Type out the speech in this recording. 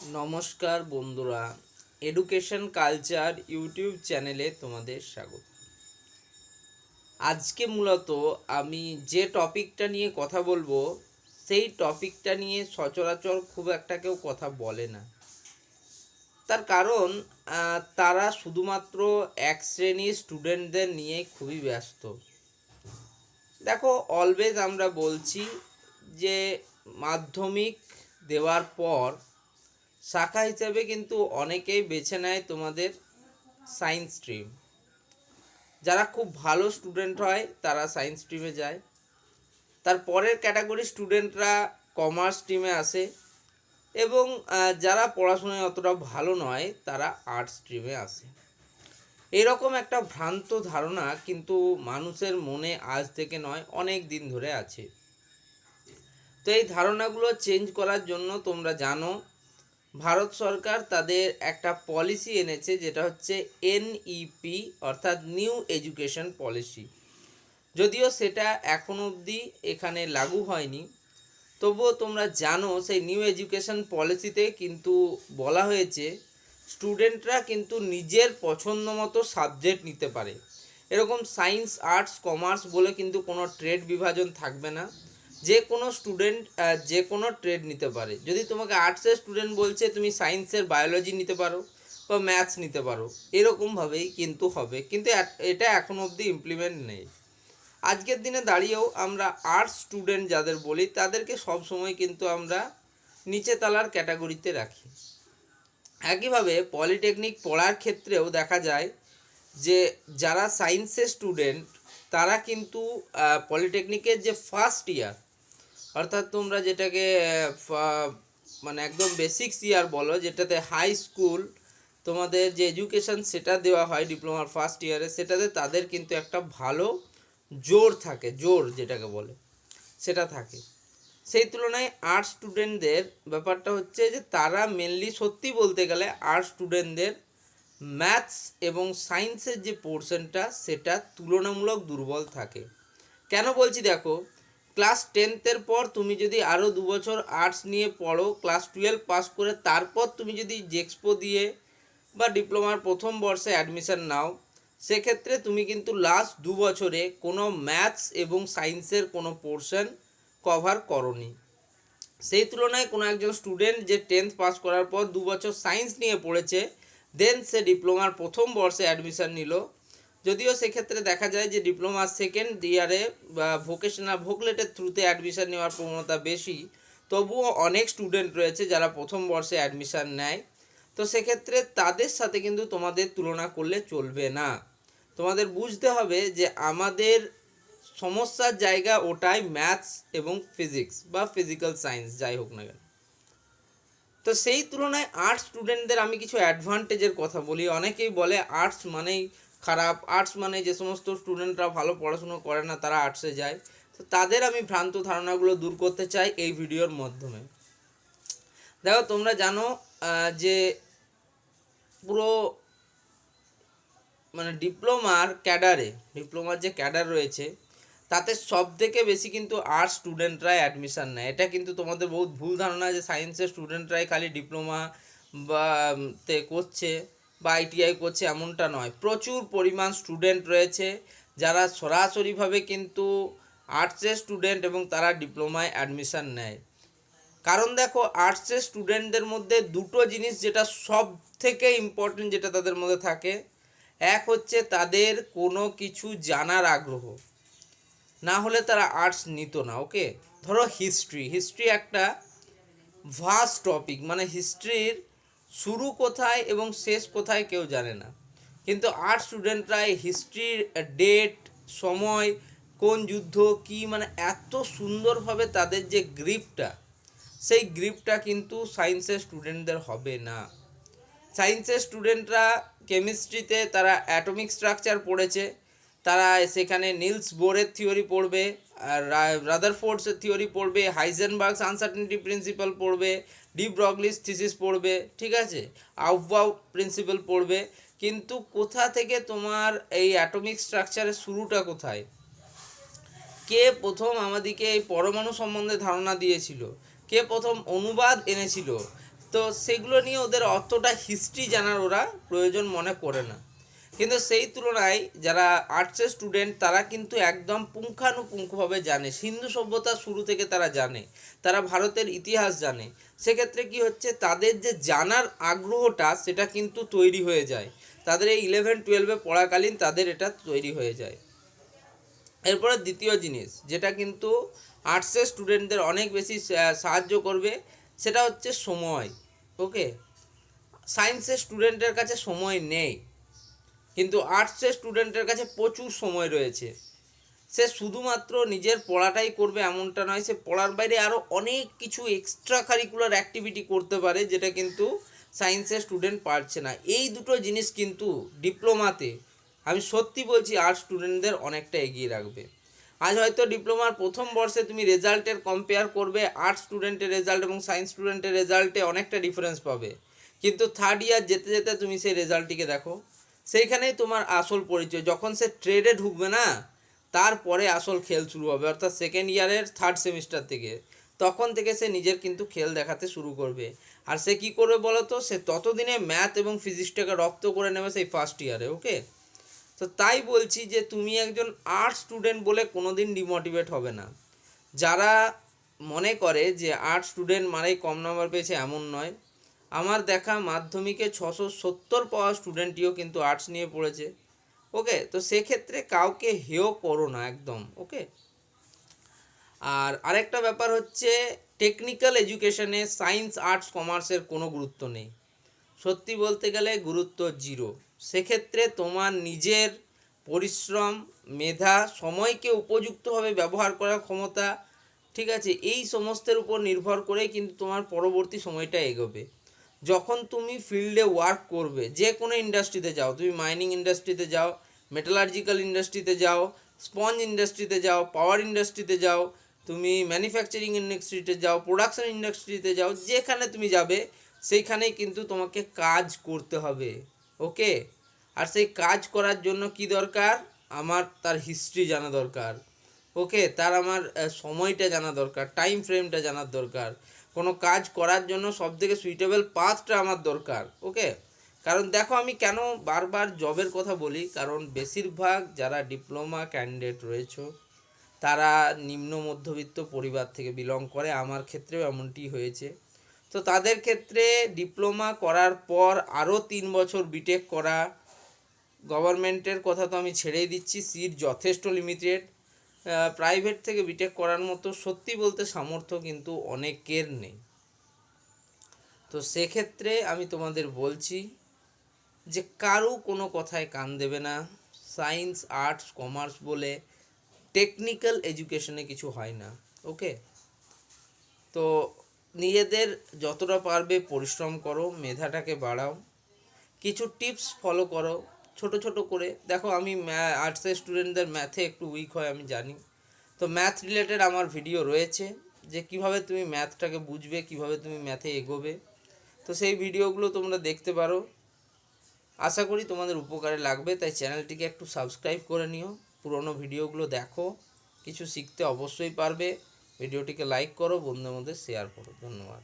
নমস্কার বন্ধুরা education culture YouTube চ্যানেলে তোমাদের স্বাগত। আজকে মূলত আমি যে টপিকটা নিয়ে কথা বলব, সেই টপিকটা নিয়ে সচরাচর খুব একটা কেউ কথা বলে না। তার কারণ তারা শুধুমাত্র এক শ্রেণির স্টুডেন্টদের নিয়ে খুবই ব্যস্ত। দেখো অলওয়েজ আমরা বলছি যে, মাধ্যমিক দেওয়ার পর শাখা হিসেবে কিন্তু অনেকেই বেছে নেয় তোমাদের সায়েন্স স্ট্রিম যারা খুব ভালো স্টুডেন্ট হয়, তারা সায়েন্স স্ট্রিমে যায়। তার পরের ক্যাটাগরি স্টুডেন্টরা কমার্স স্ট্রিমে আসে এবং যারা পড়াশোনায় অতটা ভালো নয়, তারা আর্টস স্ট্রিমে আসে। এরকম একটা ভ্রান্ত ধারণা কিন্তু মানুষের মনে আজ থেকে নয়, অনেক দিন ধরে আছে। তো এই ধারণাগুলো চেঞ্জ করার জন্য তোমরা জানো ভারত সরকার তাদের একটা পলিসি এনেছে, যেটা হচ্ছে এনইপি অর্থাৎ নিউ এডুকেশন পলিসি যদিও সেটা এখন অবধি এখানে লাগু হয়নি, তবুও তোমরা জানো সেই নিউ এডুকেশন পলিসিতে কিন্তু বলা হয়েছে স্টুডেন্টরা কিন্তু নিজের পছন্দ মতো সাবজেক্ট নিতে পারে। এরকম সায়েন্স আর্টস কমার্স বলে কিন্তু কোনো ট্রেড বিভাজন থাকবে না। যে কোনো স্টুডেন্ট যে কোনো ট্রেড নিতে পারে। যদি তোমাকে আর্টসের স্টুডেন্ট বলছে, তুমি সায়েন্সের বায়োলজি নিতে পারো বা ম্যাথস নিতে পারো। এরকমভাবেই কিন্তু হবে। কিন্তু এটা এখন অবধি ইমপ্লিমেন্ট নেই। আজকের দিনে দাঁড়িয়েও আমরা আর্টস স্টুডেন্ট যাদের বলি, তাদেরকে সব সময় কিন্তু আমরা নিচে তালার ক্যাটাগরিতে রাখি। একইভাবে পলিটেকনিক পড়ার ক্ষেত্রেও দেখা যায় যে, যারা সায়েন্সের স্টুডেন্ট তারা কিন্তু পলিটেকনিকের যে ফার্স্ট ইয়ার অর্থাৎ তোমরা যেটাকে মানে একদম বেসিক্স ইয়ার বলো, যেটাতে হাই স্কুল তোমাদের যে এডুকেশন সেটা দেওয়া হয় ডিপ্লোমার ফার্স্ট ইয়ারে সেটাতে তাদের কিন্তু একটা ভালো জোর থাকে, জোর যেটাকে বলে, সেটা থাকে। সেই তুলনায় আর্টস স্টুডেন্টদের ব্যাপারটা হচ্ছে যে তারা মেনলি সত্যি বলতে গেলে আর্টস স্টুডেন্টদের ম্যাথস এবং সায়েন্সের যে পোর্শনটা সেটা তুলনামূলক দুর্বল থাকে। কেন বলছি দেখো? ক্লাস টেন্থের পর তুমি যদি আরও দু বছর আর্টস নিয়ে পড়ো ক্লাস টুয়েলভ পাস করে তারপর তুমি যদি জেক্সপো দিয়ে বা ডিপ্লোমার প্রথম বর্ষে অ্যাডমিশন নাও, সেক্ষেত্রে তুমি কিন্তু লাস্ট দু বছরে কোনো ম্যাথস এবং সায়েন্সের কোনো পোর্শন কভার করনি। সেই তুলনায় কোনো একজন স্টুডেন্ট যে টেন্থ পাস করার পর দু বছর সায়েন্স নিয়ে পড়েছে দেন সে ডিপ্লোমার প্রথম বর্ষে অ্যাডমিশন নিল যদিও সেক্ষেত্রে দেখা যায় যে ডিপ্লোমা সেকেন্ড ইয়ারে, বা ভোকেশনাল, ভোকলেটের থ্রুতে অ্যাডমিশান নেওয়ার প্রবণতা বেশি, তবুও অনেক স্টুডেন্ট রয়েছে যারা প্রথম বর্ষে অ্যাডমিশান নেয়। তো সেক্ষেত্রে তাদের সাথে কিন্তু তোমাদের তুলনা করলে চলবে না। তোমাদের বুঝতে হবে যে আমাদের সমস্যার জায়গা ওটাই ম্যাথস এবং ফিজিক্স বা ফিজিক্যাল সায়েন্স যাই হোক না কেন। তো সেই তুলনায় আর্টস স্টুডেন্টদের আমি কিছু অ্যাডভান্টেজের কথা বলি। অনেকেই বলে আর্টস মানেই খারাপ আর্টস মানে যে সমস্ত স্টুডেন্টরা ভালো পড়াশুনো করে না, তারা আর্টসে যায়। তো তাদের আমি ভ্রান্ত ধারণাগুলো দূর করতে চাই এই ভিডিওর মাধ্যমে। দেখো, তোমরা জানো যে পুরো মানে ডিপ্লোমার ক্যাডারে, ডিপ্লোমার যে ক্যাডার রয়েছে, তাতে সব থেকে বেশি কিন্তু আর্টস স্টুডেন্টরাই অ্যাডমিশান নেয়। এটা কিন্তু তোমাদের বহুত ভুল ধারণা যে সায়েন্সের স্টুডেন্টরাই খালি ডিপ্লোমা বা তে করছে। বা আইটিআই করছে এমনটা নয়। প্রচুর পরিমাণ স্টুডেন্ট রয়েছে, যারা সরাসরিভাবে কিন্তু আর্টসের স্টুডেন্ট এবং তারা ডিপ্লোমায় অ্যাডমিশন নেয়। কারণ দেখো আর্টসের স্টুডেন্টদের মধ্যে দুটো জিনিস যেটা সব থেকে ইম্পর্টেন্ট যেটা তাদের মধ্যে থাকে, এক হচ্ছে তাদের কোনো কিছু জানার আগ্রহ। না হলে তারা আর্টস নিত না ওকে ধরো হিস্ট্রি হিস্ট্রি একটা ভাস্ট টপিক মানে হিস্ট্রির শুরু কোথায় এবং শেষ কোথায় কেউ জানে না। কিন্তু আর্ট স্টুডেন্টরা এই হিস্ট্রির ডেট সময়, কোন যুদ্ধ, কি মানে এত সুন্দরভাবে তাদের যে গ্রিপটা সেই গ্রিপটা কিন্তু সায়েন্সের স্টুডেন্টদের হবে না। সায়েন্সের স্টুডেন্টরা কেমিস্ট্রিতে তারা অ্যাটমিক স্ট্রাকচার পড়েছে তারা সেখানে নিলস বোরের থিওরি পড়বে, আর রাদারফোর্ডসের থিওরি পড়বে, হাইজেনবার্গস আনসার্টেনিটি প্রিন্সিপাল পড়বে, ডি ব্রগলিস থিসিস পড়বে, ঠিক আছে? আউবাউ প্রিন্সিপাল পড়বে, কিন্তু কোথা থেকে তোমার এই অ্যাটমিক স্ট্রাকচারের শুরুটা কোথায়? কে প্রথম আমাদেরকে এই পরমাণু সম্বন্ধে ধারণা দিয়েছিল? কে প্রথম অনুবাদ এনেছিল? তো সেগুলো নিয়ে ওদের অতটা হিস্ট্রি জানার ওরা প্রয়োজন মনে করে না। কিন্তু সেই তুলনায় যারা আর্টসের স্টুডেন্ট তারা কিন্তু একদম পুঙ্খানুপুঙ্খভাবে জানে। সিন্ধু সভ্যতা শুরু থেকে তারা জানে, তারা ভারতের ইতিহাস জানে। সেক্ষেত্রে কি হচ্ছে, তাদের যে জানার আগ্রহটা, সেটা কিন্তু তৈরি হয়ে যায়। তাদের এই ইলেভেন টুয়েলভে পড়াকালীন তাদের এটা তৈরি হয়ে যায়। এরপরে দ্বিতীয় জিনিস, যেটা কিন্তু আর্টসের স্টুডেন্টদের অনেক বেশি সাহায্য করবে, সেটা হচ্ছে সময়। ওকে সায়েন্সের স্টুডেন্টের কাছে সময় নেই। কিন্তু আর্টসের স্টুডেন্টের কাছে প্রচুর সময় রয়েছে। সে শুধুমাত্র নিজের পড়াটাই করবে এমনটা নয়, সে পড়ার বাইরে আরও অনেক কিছু এক্সট্রা কারিকুলার অ্যাক্টিভিটি করতে পারে, যেটা কিন্তু সায়েন্সের স্টুডেন্ট পারছে না। এই দুটো জিনিস কিন্তু ডিপ্লোমাতে আমি সত্যি বলছি আর্টস স্টুডেন্টদের অনেকটা এগিয়ে রাখবে। আজ হয়তো ডিপ্লোমার প্রথম বর্ষে তুমি রেজাল্টের কম্পেয়ার করবে আর্টস স্টুডেন্টের রেজাল্ট এবং সায়েন্স স্টুডেন্টের রেজাল্টে অনেকটা ডিফারেন্স পাবে। কিন্তু থার্ড ইয়ার যেতে যেতে তুমি সেই রেজাল্টটিকে দেখো। সেইখানেই তোমার আসল পরিচয়। যখন সে ট্রেডে ঢুকবে না, তারপরে আসল খেল শুরু হবে, অর্থাৎ সেকেন্ড ইয়ারের থার্ড সেমিস্টার থেকে। তখন থেকে সে নিজের কিন্তু খেল দেখাতে শুরু করবে। আর সে কি করবে বলো তো সে ততদিনে ম্যাথ এবং ফিজিক্সটাকে রপ্ত করে নেবে সেই ফার্স্ট ইয়ারে ওকে তো তাই বলছি যে, তুমি একজন আর্টস স্টুডেন্ট বলে কোনো দিন ডিমোটিভেট হবে না। যারা মনে করে যে আর্ট স্টুডেন্ট মানেই কম নম্বর পেয়েছে, এমন নয়। আমার দেখা মাধ্যমিকে ছশো সত্তর পাওয়া স্টুডেন্টটিও কিন্তু আর্টস নিয়ে পড়েছে ওকে তো সেক্ষেত্রে কাউকে হেয় করো না একদম ওকে আর আরেকটা ব্যাপার হচ্ছে টেকনিক্যাল এডুকেশনে সায়েন্স আর্টস কমার্সের কোনো গুরুত্ব নেই। সত্যি বলতে গেলে গুরুত্ব জিরো সেক্ষেত্রে তোমার নিজের পরিশ্রম, মেধা, সময়কে উপযুক্তভাবে ব্যবহার করার ক্ষমতা, ঠিক আছে? এই সমস্তের উপর নির্ভর করেই কিন্তু তোমার পরবর্তী সময়টা এগোবে। যখন তুমি ফিল্ডে ওয়ার্ক করবে, যে কোনো ইন্ডাস্ট্রিতে যাও, তুমি মাইনিং ইন্ডাস্ট্রিতে যাও মেটালার্জিক্যাল ইন্ডাস্ট্রিতে যাও স্পঞ্জ ইন্ডাস্ট্রিতে যাও পাওয়ার ইন্ডাস্ট্রিতে যাও, তুমি ম্যানুফ্যাকচারিং ইন্ডাস্ট্রিতে যাও প্রোডাকশন ইন্ডাস্ট্রিতে যাও, যেখানে তুমি যাবে, সেইখানেই কিন্তু তোমাকে কাজ করতে হবে ওকে আর সেই কাজ করার জন্য কি দরকার? আমার তার হিস্ট্রি জানা দরকার ওকে তার আমার সময়টা জানা দরকার টাইম ফ্রেমটা জানার দরকার। কোনো কাজ করার জন্য সব থেকে সুইটেবল পাথটা আমার দরকার ওকে কারণ দেখো আমি কেন বারবার জবের কথা বলি? কারণ বেশিরভাগ যারা ডিপ্লোমা ক্যান্ডিডেট রয়েছে, তারা নিম্ন মধ্যবিত্ত পরিবার থেকে বিলং করে, আমার ক্ষেত্রেও এমনটি হয়েছে। তো তাদের ক্ষেত্রে ডিপ্লোমা করার পর আরও তিন বছর বিটেক করা গভর্নমেন্টের কথা তো আমি ছেড়েই দিচ্ছি সিট যথেষ্ট লিমিটেড প্রাইভেট থেকে বিটেক করার মতো সত্যি বলতে সামর্থ্য কিন্তু অনেকের নেই। তো সেক্ষেত্রে আমি তোমাদের বলছি যে কারও কোনো কথায় কান দেবে না। সায়েন্স আর্টস কমার্স বলে টেকনিক্যাল এডুকেশনে কিছু হয় না ওকে তো নিজেদের যতটা পারবে পরিশ্রম করো, মেধাটাকে বাড়াও। কিছু টিপস ফলো করো। ছোট ছোট করে। দেখো আমি আর্টসের স্টুডেন্টদের ম্যাথে একটু উইক হয়, আমি জানি। তো ম্যাথ রিলেটেড আমার ভিডিও রয়েছে, যে কীভাবে তুমি ম্যাথটাকে বুঝবে, কীভাবে তুমি ম্যাথে এগোবে। তো সেই ভিডিওগুলো তোমরা দেখতে পারো। আশা করি তোমাদের উপকারে লাগবে, তাই চ্যানেলটিকে একটু সাবস্ক্রাইব করে নিও। পুরনো ভিডিওগুলো দেখো, কিছু শিখতে অবশ্যই পারবে। ভিডিওটিকে লাইক করো, বন্ধুদের মধ্যে শেয়ার করো। ধন্যবাদ।